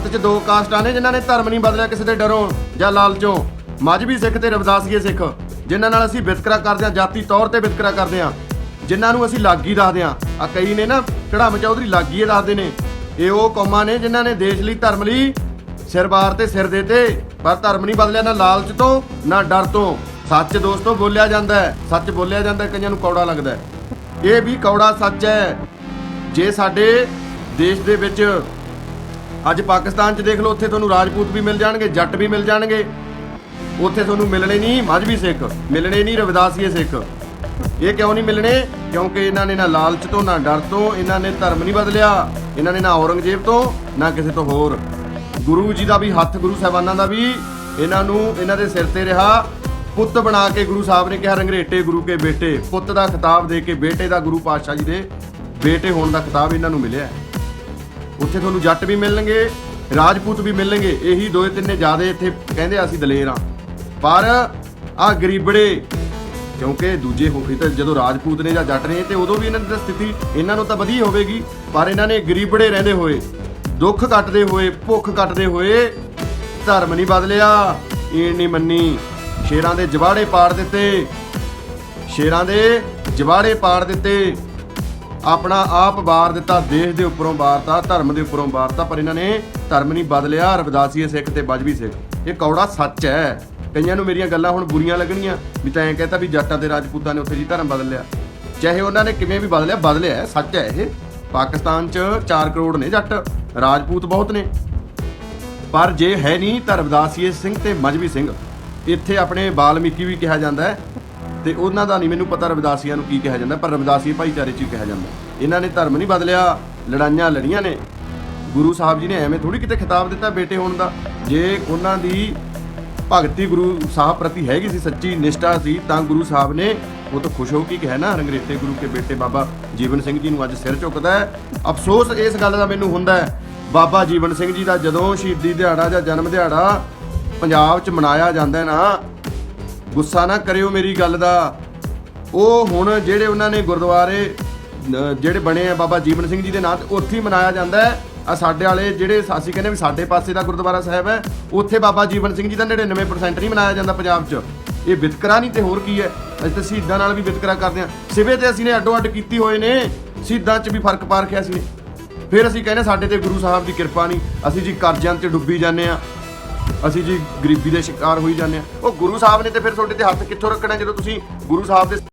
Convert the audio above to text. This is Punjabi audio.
ਭਾਰਤ 'ਚ ਦੋ ਕਾਸਟਾਂ ਨੇ ਜਿਨ੍ਹਾਂ ਨੇ ਧਰਮ ਨਹੀਂ ਬਦਲਿਆ ਕਿਸੇ ਦੇ ਡਰੋਂ ਜਾਂ ਲਾਲਚੋਂ। ਮਜਬੀ ਸਿੱਖ ਤੇ ਰਵਿਦਾਸੀਏ ਸਿੱਖ, ਜਿਨ੍ਹਾਂ ਨਾਲ ਅਸੀਂ ਵਿਤਕਰਾ ਕਰਦੇ ਹਾਂ, ਜਾਤੀ ਤੌਰ ਤੇ ਵਿਤਕਰਾ ਕਰਦੇ ਹਾਂ, ਜਿਨ੍ਹਾਂ ਨੂੰ ਅਸੀਂ ਲਾਗੀ ਦੱਸਦੇ ਹਾਂ। ਆ ਕਈ ਨੇ ਨਾ ਕੜਾਮ ਚੌਧਰੀ ਲਾਗੀਏ ਦੱਸਦੇ ਨੇ। ਇਹ ਉਹ ਕੌਮਾਂ ਨੇ ਜਿਨ੍ਹਾਂ ਨੇ ਦੇਸ਼ ਲਈ ਧਰਮ ਲਈ ਸਿਰ ਬਾਰ ਤੇ ਸਿਰ ਦੇਤੇ ਪਰ ਧਰਮ ਨਹੀਂ ਬਦਲਿਆ ਨਾ ਲਾਲਚ ਤੋਂ, ਨਾ ਡਰ ਤੋਂ। ਸੱਚ ਦੋਸਤੋ ਬੋਲਿਆ ਜਾਂਦਾ ਹੈ, ਸੱਚ ਬੋਲਿਆ ਜਾਂਦਾ ਕਈਆਂ ਨੂੰ ਕੌੜਾ ਲੱਗਦਾ ਹੈ। ਇਹ ਵੀ ਕੌੜਾ ਸੱਚ ਹੈ। ਜੇ ਸਾਡੇ ਦੇਸ਼ ਦੇ ਵਿੱਚ ਅੱਜ ਪਾਕਿਸਤਾਨ 'ਚ ਦੇਖ ਲਓ, ਉੱਥੇ ਤੁਹਾਨੂੰ ਰਾਜਪੂਤ ਵੀ ਮਿਲ ਜਾਣਗੇ, ਜੱਟ ਵੀ ਮਿਲ ਜਾਣਗੇ। ਉੱਥੇ ਤੁਹਾਨੂੰ ਮਿਲਣੇ ਨਹੀਂ ਮਜਬੀ ਸਿੱਖ, ਮਿਲਣੇ ਨਹੀਂ ਰਵਿਦਾਸੀਏ ਸਿੱਖ। ਇਹ ਕਿਉਂ ਨਹੀਂ ਮਿਲਣੇ? ਕਿਉਂਕਿ ਇਹਨਾਂ ਨੇ ਨਾ ਲਾਲਚ ਤੋਂ, ਨਾ ਡਰ ਤੋਂ, ਇਹਨਾਂ ਨੇ ਧਰਮ ਨਹੀਂ ਬਦਲਿਆ। ਇਹਨਾਂ ਨੇ ਨਾ ਔਰੰਗਜ਼ੇਬ ਤੋਂ, ਨਾ ਕਿਸੇ ਤੋਂ ਹੋਰ। ਗੁਰੂ ਜੀ ਦਾ ਵੀ ਹੱਥ, ਗੁਰੂ ਸਾਹਿਬਾਨਾਂ ਦਾ ਵੀ ਇਹਨਾਂ ਨੂੰ ਇਹਨਾਂ ਦੇ ਸਿਰ ਤੇ ਰਿਹਾ। ਪੁੱਤ ਬਣਾ ਕੇ ਗੁਰੂ ਸਾਹਿਬ ਨੇ ਕਿਹਾ, ਰੰਗਰੇਟੇ ਗੁਰੂ ਕੇ ਬੇਟੇ। ਪੁੱਤ ਦਾ ਖਿਤਾਬ ਦੇ ਕੇ ਬੇਟੇ ਦਾ ਗੁਰੂ ਪਾਤਸ਼ਾਹ ਜੀ ਦੇ ਬੇਟੇ ਹੋਣ ਦਾ ਖਿਤਾਬ ਇਹਨਾਂ ਨੂੰ ਮਿਲਿਆ। ਉੱਥੇ ਤੁਹਾਨੂੰ ਜੱਟ ਵੀ ਮਿਲਣਗੇ, ਰਾਜਪੂਤ ਵੀ ਮਿਲਣਗੇ। ਇਹੀ ਦੋਏ ਤਿੰਨੇ ਜਿਆਦੇ ਇੱਥੇ ਕਹਿੰਦੇ ਅਸੀਂ ਦਲੇਰ ਆ। ਪਰ ਆ ਗਰੀਬੜੇ, ਕਿਉਂਕਿ ਦੂਜੇ ਹੋ ਤਾਂ ਜਦੋਂ ਰਾਜਪੂਤ ਨੇ ਜਾਂ ਜੱਟ ਨੇ, ਤੇ ਉਦੋਂ ਵੀ ਇਹਨਾਂ ਦੀ ਤਾਂ ਸਥਿਤੀ ਇਹਨਾਂ ਨੂੰ ਤਾਂ ਵਧੀਆ ਹੋਵੇਗੀ, ਪਰ ਇਹਨਾਂ ਨੇ ਗਰੀਬੜੇ ਰਹਿੰਦੇ ਹੋਏ, ਦੁੱਖ ਕੱਟਦੇ ਹੋਏ, ਭੁੱਖ ਕੱਟਦੇ ਹੋਏ ਧਰਮ ਨਹੀਂ ਬਦਲਿਆ ਈਣ ਨਹੀਂ ਮੰਨੀ। ਸ਼ੇਰਾਂ ਦੇ ਜਵਾੜੇ ਪਾੜ ਦਿੱਤੇ, ਸ਼ੇਰਾਂ ਦੇ ਜਵਾੜੇ ਪਾੜ ਦਿੱਤੇ। ਆਪਣਾ ਆਪ ਵਾਰ ਦਿੱਤਾ, ਦੇਸ਼ ਦੇ ਉੱਪਰੋਂ ਵਾਰਤਾ, ਧਰਮ ਦੇ ਉੱਪਰੋਂ ਵਾਰਤਾ, ਪਰ ਇਹਨਾਂ ਨੇ ਧਰਮ ਨਹੀਂ ਬਦਲਿਆ ਰਵਿਦਾਸੀਏ ਸਿੱਖ ਤੇ ਬਜਵੀ ਸਿੱਖ। ਇਹ ਕੌੜਾ ਸੱਚ ਹੈ। ਕਈਆਂ ਨੂੰ ਮੇਰੀਆਂ ਗੱਲਾਂ ਹੁਣ ਬੁਰੀਆਂ ਲੱਗਣੀਆਂ, ਵੀ ਤਾਂ ਐਂ ਕਹਿੰਦਾ ਵੀ ਜੱਟਾਂ ਤੇ ਰਾਜਪੂਤਾਂ ਨੇ ਉੱਥੇ ਜੀ ਧਰਮ ਬਦਲ ਲਿਆ ਚਾਹੇ ਉਹਨਾਂ ਨੇ ਕਿਵੇਂ ਵੀ ਬਦਲਿਆ ਬਦਲਿਆ ਸੱਚ ਹੈ ਇਹ। ਪਾਕਿਸਤਾਨ 'ਚ 4 ਕਰੋੜ ਨੇ ਜੱਟ, ਰਾਜਪੂਤ ਬਹੁਤ ਨੇ। ਪਰ ਜੇ ਹੈ ਨਹੀਂ ਤਾਂ ਰਵਿਦਾਸੀਏ ਸਿੰਘ ਤੇ ਮਜਬੀ ਸਿੰਘ। ਇੱਥੇ ਆਪਣੇ ਬਾਲਮੀਕੀ ਵੀ ਕਿਹਾ ਜਾਂਦਾ ਹੈ ਤੇ ਉਹਨਾਂ ਦਾ ਨਹੀਂ, ਮੈਨੂੰ ਪਤਾ ਰਵਿਦਾਸੀਆਂ ਨੂੰ ਕੀ ਕਿਹਾ ਜਾਂਦਾ, ਪਰ ਰਵਿਦਾਸੀ ਭਾਈਚਾਰੇ 'ਚ ਹੀ ਕਿਹਾ ਜਾਂਦਾ। ਇਹਨਾਂ ਨੇ ਧਰਮ ਨਹੀਂ ਬਦਲਿਆ, ਲੜਾਈਆਂ ਲੜੀਆਂ ਨੇ। ਗੁਰੂ ਸਾਹਿਬ ਜੀ ਨੇ ਐਵੇਂ ਥੋੜੀ ਕਿਤੇ ਖਿਤਾਬ ਦਿੱਤਾ ਬੇਟੇ ਹੋਣ ਦਾ। ਜੇ ਉਹਨਾਂ ਦੀ ਭਗਤੀ ਗੁਰੂ ਸਾਹਿਬ ਪ੍ਰਤੀ ਹੈਗੀ ਸੀ ਸੱਚੀ ਨਿਸ਼ਠਾ ਸੀ, ਤਾਂ ਗੁਰੂ ਸਾਹਿਬ ਨੇ ਉਹ ਤਾਂ ਖੁਸ਼ ਹੋ ਕੇ ਕਿਹਾ ਨਾ, ਰੰਗਰੇਤੇ ਗੁਰੂ ਕੇ ਬੇਟੇ ਬਾਬਾ ਜੀਵਨ ਸਿੰਘ ਜੀ ਨੂੰ ਅੱਜ ਸਿਰ ਝੁਕਦਾ ਹੈ। ਅਫਸੋਸ ਇਸ ਗੱਲ ਦਾ ਮੈਨੂੰ ਹੁੰਦਾ ਹੈ, ਬਾਬਾ ਜੀਵਨ ਸਿੰਘ ਜੀ ਦਾ ਜਦੋਂ ਸ਼ਹੀਦੀ ਦਿਹਾੜਾ ਜਾਂ ਜਨਮ ਦਿਹਾੜਾ ਪੰਜਾਬ 'ਚ ਮਨਾਇਆ ਜਾਂਦਾ ਨਾ ਗੁੱਸਾ ਨਾ ਕਰਿਓ ਮੇਰੀ ਗੱਲ ਦਾ। ਉਹ ਹੁਣ ਜਿਹੜੇ ਉਹਨਾਂ ਨੇ ਗੁਰਦੁਆਰੇ ਜਿਹੜੇ ਬਣੇ ਆ ਬਾਬਾ ਜੀਵਨ ਸਿੰਘ ਜੀ ਦੇ ਨਾਂ ਤੇ, ਉੱਥੇ ਹੀ ਮਨਾਇਆ ਜਾਂਦਾ ਹੈ। ਆ ਸਾਡੇ ਵਾਲੇ ਜਿਹੜੇ ਅਸੀਂ ਕਹਿੰਦੇ ਵੀ ਸਾਡੇ ਪਾਸੇ ਦਾ ਗੁਰਦੁਆਰਾ ਸਾਹਿਬ ਹੈ, ਉੱਥੇ ਬਾਬਾ ਜੀਵਨ ਸਿੰਘ ਜੀ ਦਾ 99% ਨਹੀਂ ਮਨਾਇਆ ਜਾਂਦਾ ਪੰਜਾਬ 'ਚ। ਇਹ ਵਿਤਕਰਾ ਨਹੀਂ ਤੇ ਹੋਰ ਕੀ ਹੈ? ਅਸੀਂ ਤਾਂ ਸ਼ਹੀਦਾਂ ਨਾਲ ਵੀ ਵਿਤਕਰਾ ਕਰਦੇ ਹਾਂ। ਸਿਵੇ ਤੇ ਅਸੀਂ ਨੇ ਅੱਡੋ ਅੱਡ ਕੀਤੀ ਹੋਏ ਨੇ। ਸ਼ਹੀਦਾਂ 'ਚ ਵੀ ਫ਼ਰਕ ਪਾ ਰੱਖਿਆ ਸੀ ਫਿਰ ਅਸੀਂ ਕਹਿੰਦੇ ਸਾਡੇ ਤੇ ਗੁਰੂ ਸਾਹਿਬ ਦੀ ਕਿਰਪਾ ਨਹੀਂ। ਅਸੀਂ ਜੀ ਕਰਜ਼ਿਆਂ 'ਚ ਡੁੱਬੀ ਜਾਂਦੇ ਆ ਅਸੀਂ ਜੀ ਗਰੀਬੀ ਦੇ ਸ਼ਿਕਾਰ ਹੋਈ ਜਾਂਦੇ ਆ ਉਹ ਗੁਰੂ ਸਾਹਿਬ ਨੇ ਤੇ ਫਿਰ ਤੁਹਾਡੇ ਤੇ ਹੱਥ ਕਿੱਥੋਂ ਰੱਖਣਾ ਜਦੋਂ ਤੁਸੀਂ ਗੁਰੂ ਸਾਹਿਬ ਦੇ